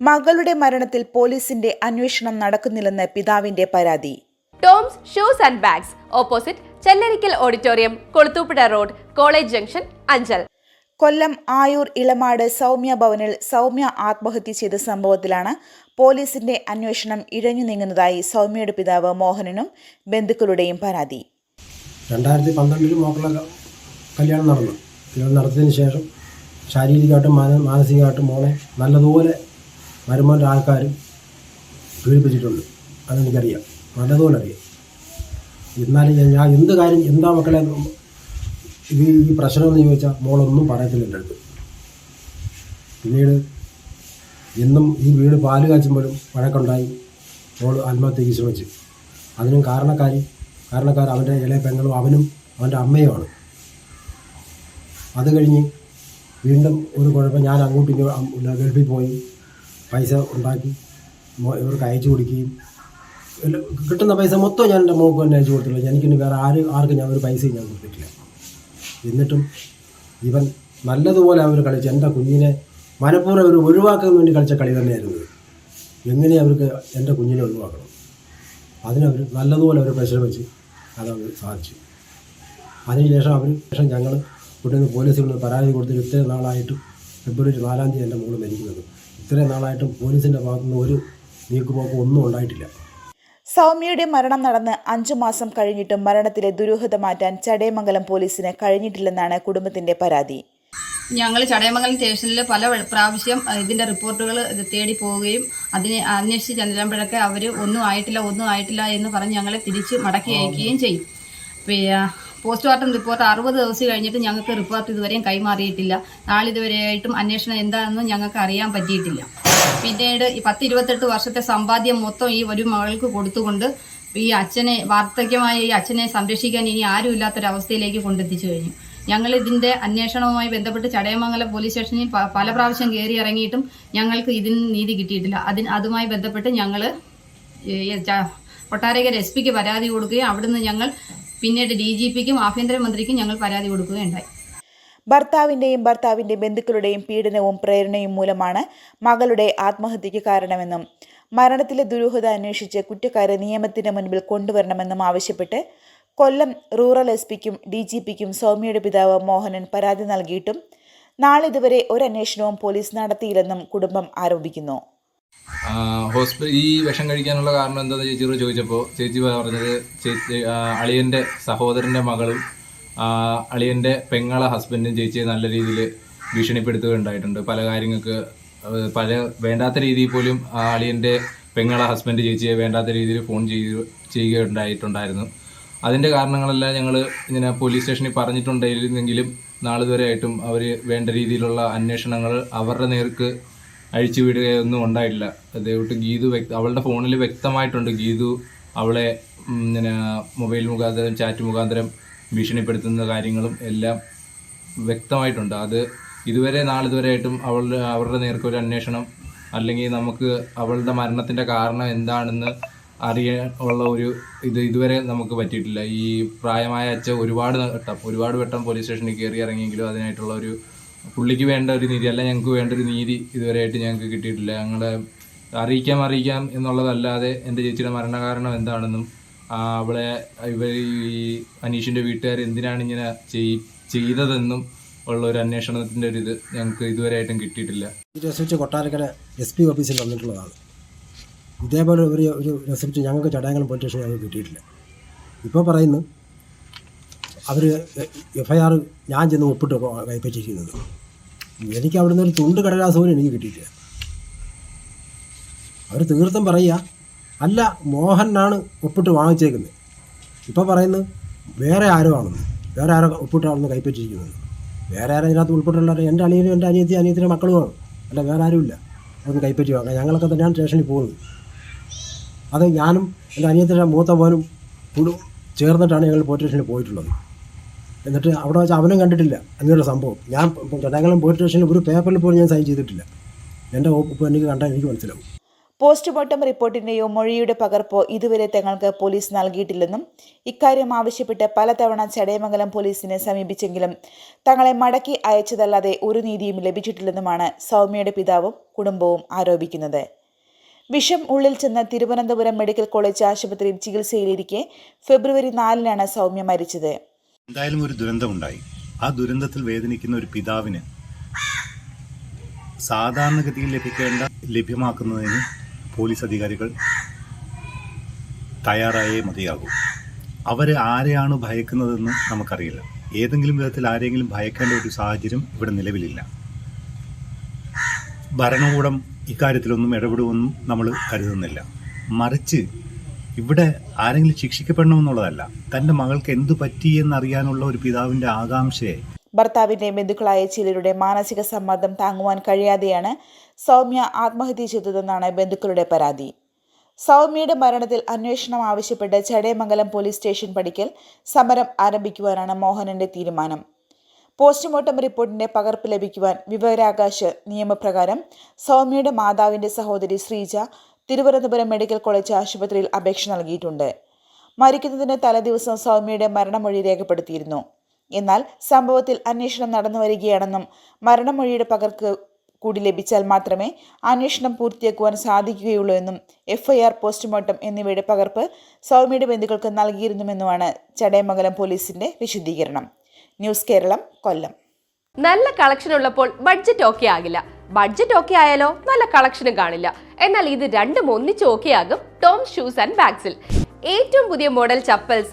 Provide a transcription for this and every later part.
മകളുടെ മരണത്തിൽ പോലീസിന്റെ അന്വേഷണം നടക്കുന്നില്ലെന്ന് പിതാവിന്റെ പരാതി. Toms shoes and bags opposite Chellarikkal auditorium Kulathupuzha road college junction Anchal. Kollam Ayur Elamad Soumya ഭവനിൽ സൗമ്യ ആത്മഹത്യ ചെയ്ത സംഭവത്തിലാണ് പോലീസിന്റെ അന്വേഷണം ഇഴഞ്ഞു നീങ്ങുന്നതായി സൗമ്യയുടെ പിതാവ് മോഹനനും ബന്ധുക്കളുടെയും പരാതി. രണ്ടായിരത്തി പന്ത്രണ്ടിൽ മോക്കളുടെ കല്യാണം നടന്നു. കല്യാണം നടത്തിയതിന് ശേഷം ശാരീരികമായിട്ടും മാന മാനസികമായിട്ടും മോളെ നല്ലതുപോലെ മരുമോന്റെ ആൾക്കാർ പീഡിപ്പിച്ചിട്ടുണ്ട്. അതെനിക്കറിയാം. നല്ലതുപോലെ അറിയാം എന്നാലും ഞാൻ- എന്ത് കാര്യം എന്താ മക്കളെ ഇത് ഈ പ്രശ്നമെന്ന് ചോദിച്ചാൽ മോളൊന്നും പറയത്തില്ല എന്റെ അടുത്ത്. പിന്നീട് എന്നും ഈ വീട് പാൽ കാച്ചുമ്പോഴും വഴക്കുണ്ടായി. മോൾ ആത്മഹത്യക്ക് ശ്രമിച്ചു. അതിനും കാരണക്കാരി കാരണക്കാർ അവന്റെ ഇളയ പെങ്ങളും അവനും അവന്റെ അമ്മയുമാണ്. അത് കഴിഞ്ഞ് വീണ്ടും ഒരു കുഴപ്പം ഞാൻ അങ്ങോട്ടും ഇങ്ങോട്ടും ഗൾഫിൽ പോയി. പൈസ ഉണ്ടാക്കി ഇവർക്ക് അയച്ചു കൊടുക്കുകയും. കിട്ടുന്ന പൈസ മൊത്തം ഞാൻ എന്റെ മോൾക്ക് തന്നെ അയച്ചു കൊടുത്തിട്ടില്ല എനിക്കിനി വേറെ ആര് ആർക്കും ഞാൻ ഒരു പൈസയും ഞാൻ കൊടുത്തിട്ടില്ല. എന്നിട്ടും ഇവൻ നല്ലതുപോലെ അവർ കളിച്ച് എന്റെ കുഞ്ഞിനെ മനഃപൂർവം അവർ ഒഴിവാക്കാൻ വേണ്ടി കളിച്ച കളി തന്നെയായിരുന്നു. എങ്ങനെ അവർക്ക് എന്റെ കുഞ്ഞിനെ ഒഴിവാക്കണം? അതിനവർ നല്ലതുപോലെ അവർ പരിശ്രമിച്ച് അതവർ സാധിച്ചു. അതിനുശേഷം അവർ ശേഷം ഞങ്ങൾ പോലീസിൽ നിന്ന് പരാതി കൊടുത്തിട്ട് ഇത്രയും നാളായിട്ട് ഫെബ്രുവരി നാലാം തീയതി എന്റെ മോൾ മരിക്കുന്നത് ഇത്രയും നാളായിട്ടും പോലീസിന്റെ ഭാഗത്തുനിന്ന് ഒരു നീക്കുപോക്കും ഒന്നും ഉണ്ടായിട്ടില്ല. സൗമ്യയുടെ മരണം നടന്ന് അഞ്ചു മാസം കഴിഞ്ഞിട്ടും മരണത്തിലെ ദുരൂഹത മാറ്റാൻ ചടയമംഗലം പോലീസിന് കഴിഞ്ഞിട്ടില്ലെന്നാണ് കുടുംബത്തിന്റെ പരാതി. ഞങ്ങൾ ചടയമംഗലം സ്റ്റേഷനിൽ പല പ്രാവശ്യം ഇതിന്റെ ഇതിന്റെ റിപ്പോർട്ടുകൾ തേടി പോവുകയും അതിനെ അന്വേഷിച്ച് ചെല്ലുമ്പോഴൊക്കെ അവർ ഒന്നും ആയിട്ടില്ല ഒന്നും ആയിട്ടില്ല എന്ന് പറഞ്ഞ് ഞങ്ങളെ തിരിച്ച് മടക്കി അയക്കുകയും ചെയ്യും. പിന്നെ പോസ്റ്റ്മോർട്ടം റിപ്പോർട്ട് അറുപത് ദിവസം കഴിഞ്ഞിട്ട് ഞങ്ങൾക്ക് റിപ്പോർട്ട് ഇതുവരെയും കൈമാറിയിട്ടില്ല. നാളിതുവരെയായിട്ടും അന്വേഷണം എന്താണെന്ന് ഞങ്ങൾക്ക് അറിയാൻ പറ്റിയിട്ടില്ല. പിന്നീട് ഈ പത്ത് ഇരുപത്തെട്ട് വർഷത്തെ സമ്പാദ്യം മൊത്തം ഈ ഒരു മകൾക്ക് കൊടുത്തുകൊണ്ട് ഈ അച്ഛനെ വാർദ്ധക്യമായ ഈ അച്ഛനെ സംരക്ഷിക്കാൻ ഇനി ആരുമില്ലാത്തൊരവസ്ഥയിലേക്ക് കൊണ്ടെത്തിച്ചു കഴിഞ്ഞു. ഞങ്ങൾ ഇതിന്റെ അന്വേഷണവുമായി ബന്ധപ്പെട്ട് ചടയമംഗലം പോലീസ് സ്റ്റേഷനിൽ പല പ്രാവശ്യം കയറി ഇറങ്ങിയിട്ടും ഞങ്ങൾക്ക് ഇതിന് നീതി കിട്ടിയിട്ടില്ല. അതിന് അതുമായി ബന്ധപ്പെട്ട് ഞങ്ങൾ കൊട്ടാരക്കര എസ് പിക്ക് പരാതി കൊടുക്കുകയും അവിടുന്ന് ഞങ്ങൾ പിന്നീട് ഡി ജി പിക്കും ആഭ്യന്തരമന്ത്രിക്കും ഞങ്ങൾ പരാതി കൊടുക്കുകയുണ്ടായി. ഭർത്താവിന്റെയും ഭർത്താവിന്റെ ബന്ധുക്കളുടെയും പീഡനവും പ്രേരണയും മൂലമാണ് മകളുടെ ആത്മഹത്യക്ക് കാരണമെന്നും മരണത്തിലെ ദുരൂഹത അന്വേഷിച്ച് കുറ്റക്കാരെ നിയമത്തിന് മുൻപിൽ കൊണ്ടുവരണമെന്നും ആവശ്യപ്പെട്ട് കൊല്ലം റൂറൽ എസ് പിക്കും ഡി ജി പിക്കും സൗമ്യയുടെ പിതാവ് മോഹനൻ പരാതി നൽകിയിട്ടും നാളിതുവരെ ഒരന്വേഷണവും പോലീസ് നടത്തിയില്ലെന്നും കുടുംബം ആരോപിക്കുന്നു. ഹോസ്പിറ്റൽ ഈ വിഷം കഴിക്കാനുള്ള കാരണം എന്താണെന്ന് ചേച്ചിയോട് ചോദിച്ചപ്പോൾ ചേച്ചി പറഞ്ഞത് ചേച്ചി അളിയന്റെ സഹോദരന്റെ മകളും അളിയന്റെ പെങ്ങളെ ഹസ്ബൻഡും ചേച്ചിയെ നല്ല രീതിയിൽ ഭീഷണിപ്പെടുത്തുകയുണ്ടായിട്ടുണ്ട്. പല കാര്യങ്ങൾക്ക് പല വേണ്ടാത്ത രീതിയിൽ പോലും അളിയന്റെ പെങ്ങളെ ഹസ്ബൻഡ് ചേച്ചിയെ വേണ്ടാത്ത രീതിയിൽ ഫോൺ ചെയ്ത് ചെയ്യുകയുണ്ടായിട്ടുണ്ടായിരുന്നു. അതിന്റെ കാരണങ്ങളെല്ലാം ഞങ്ങൾ ഇങ്ങനെ പോലീസ് സ്റ്റേഷനിൽ പറഞ്ഞിട്ടുണ്ടായിരുന്നെങ്കിലും നാളിതുവരെ ആയിട്ടും അവർ വേണ്ട രീതിയിലുള്ള അന്വേഷണങ്ങൾ അവരുടെ നേർക്ക് അഴിച്ചു വിടുകയൊന്നും ഉണ്ടായിട്ടില്ല. അതേവിട്ട് ഗീതു അവളുടെ ഫോണിൽ വ്യക്തമായിട്ടുണ്ട് ഗീതു അവളെ ഇങ്ങനെ മൊബൈൽ മുഖാന്തരം ചാറ്റ് മുഖാന്തരം ഭീഷണിപ്പെടുത്തുന്ന കാര്യങ്ങളും എല്ലാം വ്യക്തമായിട്ടുണ്ട്. അത് ഇതുവരെ നാളിതുവരെ ആയിട്ടും അവളുടെ അവരുടെ നേർക്ക് ഒരു അന്വേഷണം അല്ലെങ്കിൽ നമുക്ക് അവളുടെ മരണത്തിന്റെ കാരണം എന്താണെന്ന് അറിയാൻ ഉള്ള ഒരു ഇത് ഇതുവരെ നമുക്ക് പറ്റിയിട്ടില്ല. ഈ പ്രായമായ അച്ഛൻ ഒരുപാട് വട്ടം ഒരുപാട് വട്ടം പോലീസ് സ്റ്റേഷനിൽ കയറി ഇറങ്ങിയെങ്കിലും അതിനായിട്ടുള്ള ഒരു പുള്ളിക്ക് വേണ്ട ഒരു നീതി അല്ല ഞങ്ങൾക്ക് വേണ്ട ഒരു നീതി ഇതുവരെയായിട്ട് ഞങ്ങൾക്ക് കിട്ടിയിട്ടില്ല. ഞങ്ങളെ അറിയിക്കാം അറിയിക്കാം എന്നുള്ളതല്ലാതെ എന്റെ ചേച്ചിയുടെ മരണകാരണം എന്താണെന്നും അവളെ ഇവർ ഈ അനീഷിന്റെ വീട്ടുകാർ എന്തിനാണ് ഇങ്ങനെ ചെയ് ചെയ്തതെന്നും ഉള്ള ഒരു അന്വേഷണത്തിന്റെ ഒരു ഇത് ഞങ്ങൾക്ക് ഇതുവരെയായിട്ടും കിട്ടിയിട്ടില്ല. ഈ റെസിപ്റ്റ് കൊട്ടാരക്കര എസ് പി ഓഫീസിൽ വന്നിട്ടുള്ളതാണ്. ഇതേപോലെ ഒരു ഒരു റെസിപ്റ്റ് ഞങ്ങൾക്ക് ചടയങ്ങളും പോലീസ് ഞങ്ങൾക്ക് കിട്ടിയിട്ടില്ല. ഇപ്പോൾ പറയുന്നു അവർ എഫ് ഐ ആർ ഞാൻ ചെന്ന് ഒപ്പിട്ട് കൈപ്പറ്റിയിരിക്കുന്നത്. എനിക്ക് അവിടുന്ന് ഒരു തുണ്ട് കടലാസ് പോലും എനിക്ക് കിട്ടിയിട്ടില്ല. അവർ തീർത്തും പറയുക അല്ല മോഹനാണ് ഒപ്പിട്ട് വാങ്ങിച്ചേക്കുന്നത്. ഇപ്പോൾ പറയുന്നത് വേറെ ആരോ ആണെന്ന്. വേറെ ആരോ ഒപ്പിട്ടാണെന്ന് കൈപ്പറ്റിയിരിക്കുന്നത്. വേറെ ആരും ഇതിനകത്ത് ഉൾപ്പെട്ടുള്ള എന്റെ അനിയനും എന്റെ അനിയത്തി അനിയത്തിന്റെ മക്കളുമാണ് അല്ല വേറെ ആരുമില്ല അതൊന്നും കൈപ്പറ്റി വാങ്ങാം. ഞങ്ങളൊക്കെ തന്നെയാണ് സ്റ്റേഷനിൽ പോകുന്നത്. അത് ഞാനും എന്റെ അനിയത്തിന്റെ മൂത്ത പോലും ചേർന്നിട്ടാണ് ഞങ്ങൾ പോലീസ് സ്റ്റേഷനിൽ പോയിട്ടുള്ളത്. എന്നിട്ട് അവിടെ വെച്ച് അവനും കണ്ടിട്ടില്ല അങ്ങനെയുള്ള സംഭവം. ഞാൻ ചടങ്ങളും പോലീസ് സ്റ്റേഷനിൽ ഒരു പേപ്പറിൽ പോലും ഞാൻ സൈൻ ചെയ്തിട്ടില്ല. എന്റെ ഒപ്പ് എനിക്ക് കണ്ടാൽ എനിക്ക് മനസ്സിലാവും. പോസ്റ്റ്മോർട്ടം റിപ്പോർട്ടിന്റെയോ മൊഴിയുടെ പകർപ്പോ ഇതുവരെ തങ്ങൾക്ക് പോലീസ് നൽകിയിട്ടില്ലെന്നും ഇക്കാര്യം ആവശ്യപ്പെട്ട് പലതവണ ചടയമംഗലം പോലീസിനെ സമീപിച്ചെങ്കിലും തങ്ങളെ മടക്കി അയച്ചതല്ലാതെ ഒരു നീതിയും ലഭിച്ചിട്ടില്ലെന്നുമാണ് സൗമ്യയുടെ പിതാവും കുടുംബവും ആരോപിക്കുന്നത്. വിഷം ഉള്ളിൽ ചെന്ന തിരുവനന്തപുരം മെഡിക്കൽ കോളേജ് ആശുപത്രിയിൽ ചികിത്സയിലിരിക്കെ ഫെബ്രുവരി നാലിനാണ് സൗമ്യ മരിച്ചത്. എന്തായാലും ഒരു ദുരന്തമുണ്ടായി. ആ ദുരന്തത്തിൽ വേദനിക്കുന്ന ഒരു പിതാവിന് സാധാരണഗതിയിൽ ലഭിക്കേണ്ട ലഭ്യമാക്കുന്നതിന് പോലീസ് അധികാരികൾ തയ്യാറായേ മതിയാകൂ. അവർ ആരെയാണ് ഭയക്കുന്നതെന്ന് നമുക്കറിയില്ല. ഏതെങ്കിലും വിധത്തിൽ ആരെങ്കിലും ഭയക്കേണ്ട ഒരു സാഹചര്യം ഇവിടെ നിലവിലില്ല. ഭരണകൂടം ഇക്കാര്യത്തിലൊന്നും ഇടപെടുമെന്നും നമ്മൾ കരുതുന്നില്ല. മറിച്ച് ഇവിടെ ആരെങ്കിലും ശിക്ഷിക്കപ്പെടണമെന്നുള്ളതല്ല തന്റെ മകൾക്ക് എന്തു പറ്റി എന്നറിയാനുള്ള ഒരു പിതാവിന്റെ ആകാംക്ഷയെ. ഭർത്താവിന്റെ ബന്ധുക്കളായ ചിലരുടെ മാനസിക സമ്മർദ്ദം താങ്ങുവാൻ കഴിയാതെയാണ് സൗമ്യ ആത്മഹത്യ ചെയ്തതെന്നാണ് ബന്ധുക്കളുടെ പരാതി. സൗമ്യയുടെ മരണത്തിൽ അന്വേഷണം ആവശ്യപ്പെട്ട് ചടയമംഗലം പോലീസ് സ്റ്റേഷൻ പടിക്കൽ സമരം ആരംഭിക്കുവാനാണ് മോഹനന്റെ തീരുമാനം. പോസ്റ്റ്മോർട്ടം റിപ്പോർട്ടിന്റെ പകർപ്പ് ലഭിക്കുവാൻ വിവരാകാശ നിയമപ്രകാരം സൗമ്യയുടെ മാതാവിന്റെ സഹോദരി ശ്രീജ തിരുവനന്തപുരം മെഡിക്കൽ കോളേജ് ആശുപത്രിയിൽ അപേക്ഷ നൽകിയിട്ടുണ്ട്. മരിക്കുന്നതിന് തലേദിവസം സൗമ്യയുടെ മരണമൊഴി രേഖപ്പെടുത്തിയിരുന്നു. എന്നാൽ സംഭവത്തിൽ അന്വേഷണം നടന്നു വരികയാണെന്നും മരണമൊഴിയുടെ പകർക്ക് കൂടി ലഭിച്ചാൽ മാത്രമേ അന്വേഷണം പൂർത്തിയാക്കുവാൻ സാധിക്കുകയുള്ളൂ എന്നും എഫ്ഐആർ പോസ്റ്റ്മോർട്ടം എന്നിവയുടെ പകർപ്പ് സൗമ്യയുടെ ബന്ധുക്കൾക്ക് നൽകിയിരുന്നുവെന്നുമാണ് ചടയമംഗലം പോലീസിന്റെ വിശദീകരണം. ന്യൂസ് കേരളം കൊല്ലം. നല്ല കളക്ഷൻ ഉള്ളപ്പോൾ ബഡ്ജറ്റ് ഓക്കെ ആകില്ല. ബഡ്ജറ്റ് ഓക്കെ ആയാലോ? നല്ല കളക്ഷനും കാണില്ല. എന്നാൽ ഇത് രണ്ടും ഒന്നിച്ച് ആകും. ടോം ഷൂസ് ആൻഡ് ബാഗ്സിൽ ഏറ്റവും പുതിയ model chappals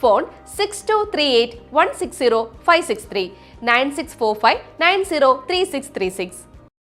phone 6238 160 563 9645 903636.